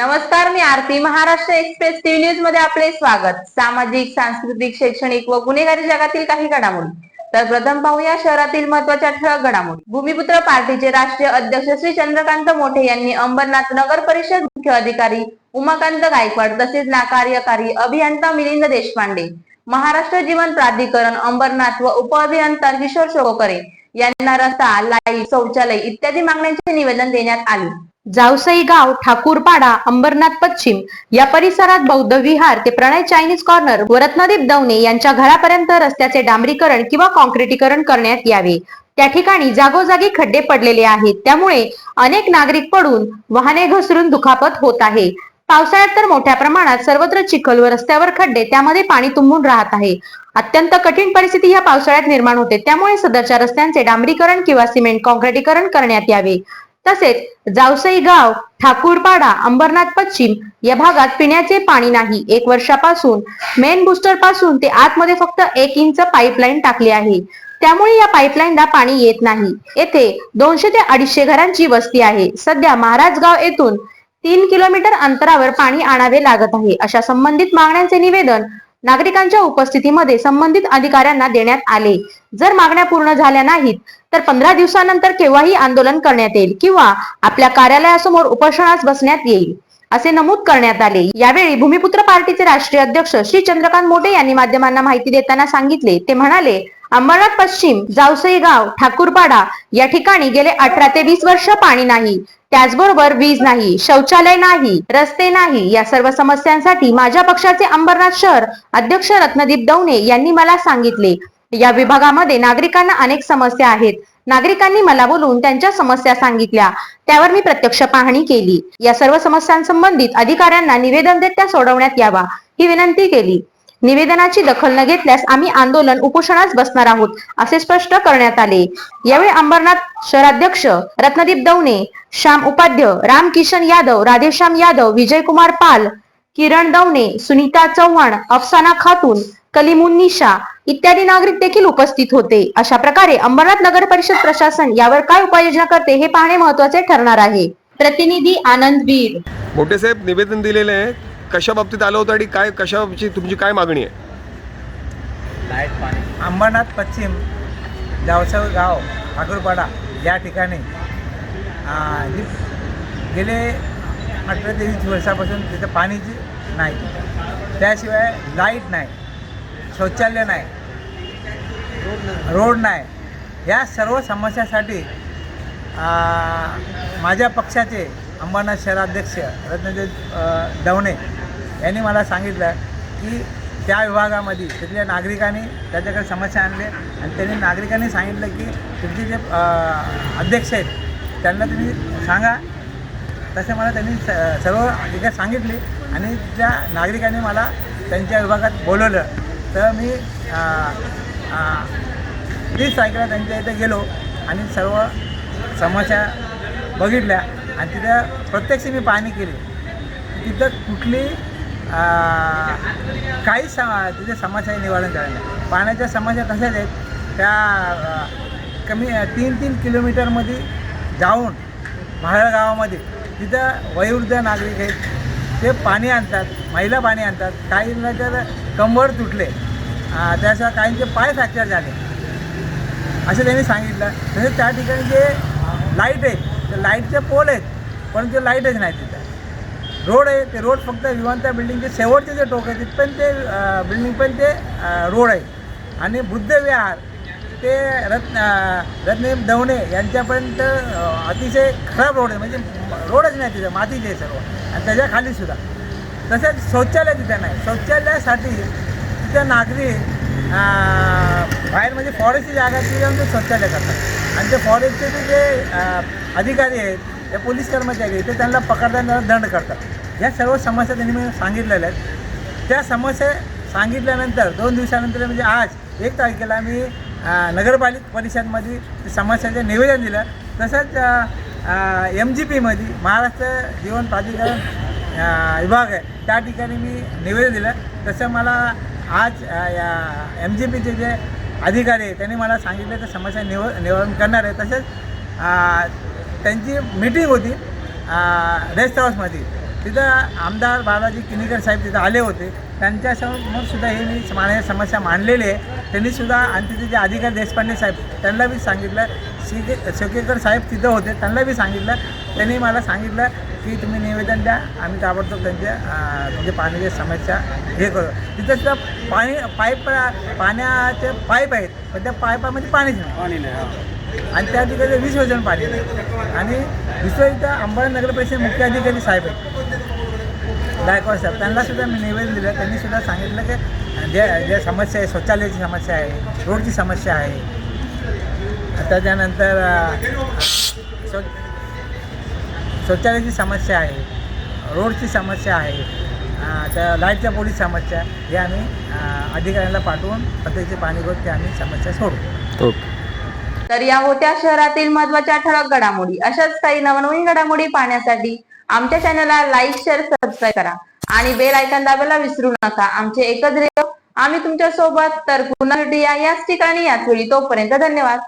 नमस्कार मी Aarti. Maharashtra express TV न्यूजमध्ये आपले स्वागत. सामाजिक सांस्कृतिक शैक्षणिक व गुन्हेगारी जगातील काही घडामोडी. तर प्रथम पाहूया शहरातील महत्त्वाच्या ठळक घडामोडी. भूमिपुत्र पार्टीचे राष्ट्रीय अध्यक्ष श्री चंद्रकांत मोठे यांनी अंबरनाथ नगर परिषद मुख्य अधिकारी उमाकांत गायकवाड तसेच ना कार्यकारी अभियंता मिलिंद देशपांडे महाराष्ट्र जीवन प्राधिकरण अंबरनाथ व उपअभियंता किशोर शोकरे यांना रस्ता लाइट शौचालय इत्यादी मागण्यांचे निवेदन देण्यात आले. जावसई गाव ठाकूरपाडा अंबरनाथ पश्चिम या परिसरात बौद्ध विहार ते प्रणय चायनीज कॉर्नर व रत्नदीप दवणे यांच्या घरापर्यंत रस्त्याचे डांबरीकरण किंवा कॉन्क्रिटीकरण करण्यात यावे. त्या ठिकाणी जागोजागी खड्डे पडलेले आहेत. त्यामुळे अनेक नागरिक पडून वाहने घसरून दुखापत होत आहे. पावसाळ्यात तर मोठ्या प्रमाणात सर्वत्र चिखल व रस्त्यावर खड्डे त्यामध्ये पाणी तुंबून राहत आहे. अत्यंत कठीण परिस्थिती या पावसाळ्यात निर्माण होते. त्यामुळे सदरच्या रस्त्यांचे डांबरीकरण किंवा सिमेंट कॉन्क्रिटीकरण करण्यात यावे. तसेच जावसई गाव ठाकूरपाडा अंबरनाथ पश्चिम या भागात पिण्याचे पाणी नाही. एक वर्षापासून मेन बुस्टरपासून ते आतमध्ये फक्त एक इंच पाईपलाईन टाकली आहे. त्यामुळे या पाईपलाईनला पाणी येत नाही. येथे दोनशे ते अडीचशे घरांची वस्ती आहे. सध्या महाराजगाव येथून तीन किलोमीटर अंतरावर पाणी आणावे लागत आहे. अशा संबंधित मागण्यांचे निवेदन नागरिकांच्या उपस्थितीमध्ये संबंधित अधिकाऱ्यांना देण्यात आले. जर मागण्या पूर्ण झाल्या नाहीत तर पंधरा दिवसानंतर केव्हाही आंदोलन करण्यात येईल किंवा आपल्या कार्यालयासमोर उपोषणास बसण्यात येईल असे नमूद करण्यात आले. यावेळी भूमिपुत्र पार्टीचे राष्ट्रीय अध्यक्ष श्री चंद्रकांत मोटे यांनी माध्यमांना माहिती देताना सांगितले. ते म्हणाले अंबरनाथ पश्चिम जावसई गाव ठाकूरपाडा या ठिकाणी गेले अठरा ते वीस वर्ष पाणी नाही. त्याचबरोबर वीज नाही शौचालय नाही रस्ते नाही या सर्व समस्यांसाठी माझ्या पक्षाचे अंबरनाथ शहर अध्यक्ष रत्नदीप दवणे यांनी मला सांगितले. या विभागामध्ये नागरिकांना अनेक समस्या आहेत. नागरिकांनी मला बोलून त्यांच्या समस्या सांगितल्या. त्यावर मी प्रत्यक्ष पाहणी केली. या सर्व समस्यांसंबंधित अधिकाऱ्यांना निवेदन देत त्या सोडवण्यात यावा ही विनंती केली. निवेदनाची दखल न घेतल्यास आम्ही आंदोलन उपोषणास बसणार आहोत असे स्पष्ट करण्यात आले. यावेळी अंबरनाथ शहराध्यक्ष रत्नदीप दवणे श्याम उपाध्य राम किशन यादव राधेश्याम यादव विजयकुमार पाल किरण दवणे सुनीता चव्हाण अफसाना खातून कलिमुन्निशा इत्यादी नागरिक देखील उपस्थित होते. अशा प्रकारे अंबरनाथ नगर परिषद प्रशासन यावर काय उपाययोजना करते हे पाहणे महत्त्वाचे ठरणार आहे. प्रतिनिधी आनंद वीर. मोठे साहेब निवेदन दिलेले आहे. कशा बाबतीत आलं होतं आणि काय कशा बाबतीत तुमची काय मागणी आहे? अंबरनाथ पश्चिम जावसव गाव ठाकूरपाडा या ठिकाणी. आ, जी गेले अठरा ते वीस वर्षापासून तिथं पाणीची नाही. त्याशिवाय लाइट नाही शौचालय नाही रोड नाही. या सर्व समस्यासाठी माझ्या पक्षाचे अंबरनाथ शहराध्यक्ष रत्नदेव दवणे यांनी मला सांगितलं की त्या विभागामध्ये तिथल्या नागरिकांनी त्याच्याकडे समस्या आणल्या आणि त्यांनी नागरिकांनी सांगितलं की तुमचे जे अध्यक्ष आहेत त्यांना तुम्ही सांगा. तसे मला त्यांनी स- सर्व तिथे सांगितले आणि त्या नागरिकांनी मला त्यांच्या विभागात बोलवलं. तर मी तीस तारखेला त्यांच्या इथे गेलो आणि सर्व समस्या बघितल्या. आणि तिथं प्रत्यक्ष मी पाहणी केली. तिथं कुठली काही स तिथे समस्या निवारण झाल्या नाही. पाण्याच्या समस्या तशाच आहेत. त्या कमी तीन तीन किलोमीटरमध्ये जाऊन महाळ गावामध्ये तिथं वयोवृद्ध नागरिक आहेत. ते पाणी आणतात महिला पाणी आणतात. काहींना तर कंबर तुटले. त्याचा त्याशिवाय काहींचे पाय फ्रॅक्चर झाले. असं त्यांनी सांगितलं. तसेच त्या ठिकाणी जे लाइट आहेत ते लाईटचे पोल आहेत परंतु ते लाईटच नाही तिथं. रोड आहे ते रोड फक्त विमानतळ बिल्डिंगचे शेवटचे जे टोक आहे तिथपर्यंत ते बिल्डिंग पण ते रोड आहे. आणि बुद्ध विहार ते रत्न रत्ने दवणे यांच्यापर्यंत अतिशय खराब रोड आहे. म्हणजे रोडच नाही तिथं मातीचे आहे सर्व. आणि त्याच्या सुद्धा. तसेच शौचालय तिथं नाही. शौचालयासाठी तिथं नागरिक बाहेर म्हणजे फॉरेस्टची जागा तिथे जाऊन ते शौचालय करतात. आणि ते फॉरेस्टचे जे जे अधिकारी आहेत ते पोलीस कर्मचारी आहेत ते त्यांना पकडताना दंड करतात. या सर्व समस्या त्यांनी मी सांगितलेल्या आहेत. त्या समस्या सांगितल्यानंतर दोन दिवसानंतर म्हणजे आज एक तारखेला मी नगरपालिका परिषदमध्ये समस्याचे समस्याचं निवेदन दिलं. तसंच एम जी पीमध्ये महाराष्ट्र जीवन प्राधिकरण विभाग आहे त्या ठिकाणी मी निवेदन दिलं. तसं मला आज या एम जी पीचे जे अधिकारी आहे त्यांनी मला सांगितलं तर समस्या निव निवारण करणार आहे. तसेच त्यांची मीटिंग होती रेस्ट हाऊसमध्ये तिथं आमदार बालाजी किनीकर साहेब तिथं आले होते. त्यांच्यासमोर सुद्धा हे मी माझ्या समस्या मांडलेली आहे. त्यांनी सुद्धा आणि तिथे जे अधिकारी देशपांडे साहेब त्यांना बी सांगितलं. शिके शेकेकर साहेब तिथं होते त्यांना बी सांगितलं. त्यांनी मला सांगितलं की तुम्ही निवेदन द्या. आम्ही ताबडतोब त्यांच्या म्हणजे पाण्याची समस्या हे करू. तिथं सुद्धा पाणी पाईप पाण्याचे पाईप आहेत. पण त्या पाईपामध्ये पाणीच नाही. पाणी नाही आणि त्या ठिकाणी वीस योजन पाणी नाही आणि दुसरं इथं नगर परिषद मुख्य अधिकारी साहेब आहेत. गायकवाड साहेब त्यांना सुद्धा मी निवेदन दिलं. त्यांनी सुद्धा सांगितलं की जे जे समस्या आहे शौचालयाची समस्या आहे रोडची समस्या आहे. त्याच्यानंतर शौ शौचालयाची समस्या आहे रोडची समस्या आहे त्या लाईटच्या पोलीस समस्या हे आम्ही अधिकाऱ्यांना पाठवून प्रत्येकचे पाणी घेऊन ते आम्ही समस्या सोडू तर या होत्या शहरातील महत्त्वाच्या ठळक घडामोडी अशाच काही नवनवीन घडामोडी पाहण्यासाठी आमच्या चॅनलला लाईक शेअर सबस्क्राईब करा. आणि बेल आयकॉन दाबायला विसरू नका. आमचे एकच रेडिओ आम्ही तुमच्यासोबत तर पुन्हा भेटूया. याच ठिकाणी याच वेळी. तोपर्यंत धन्यवाद.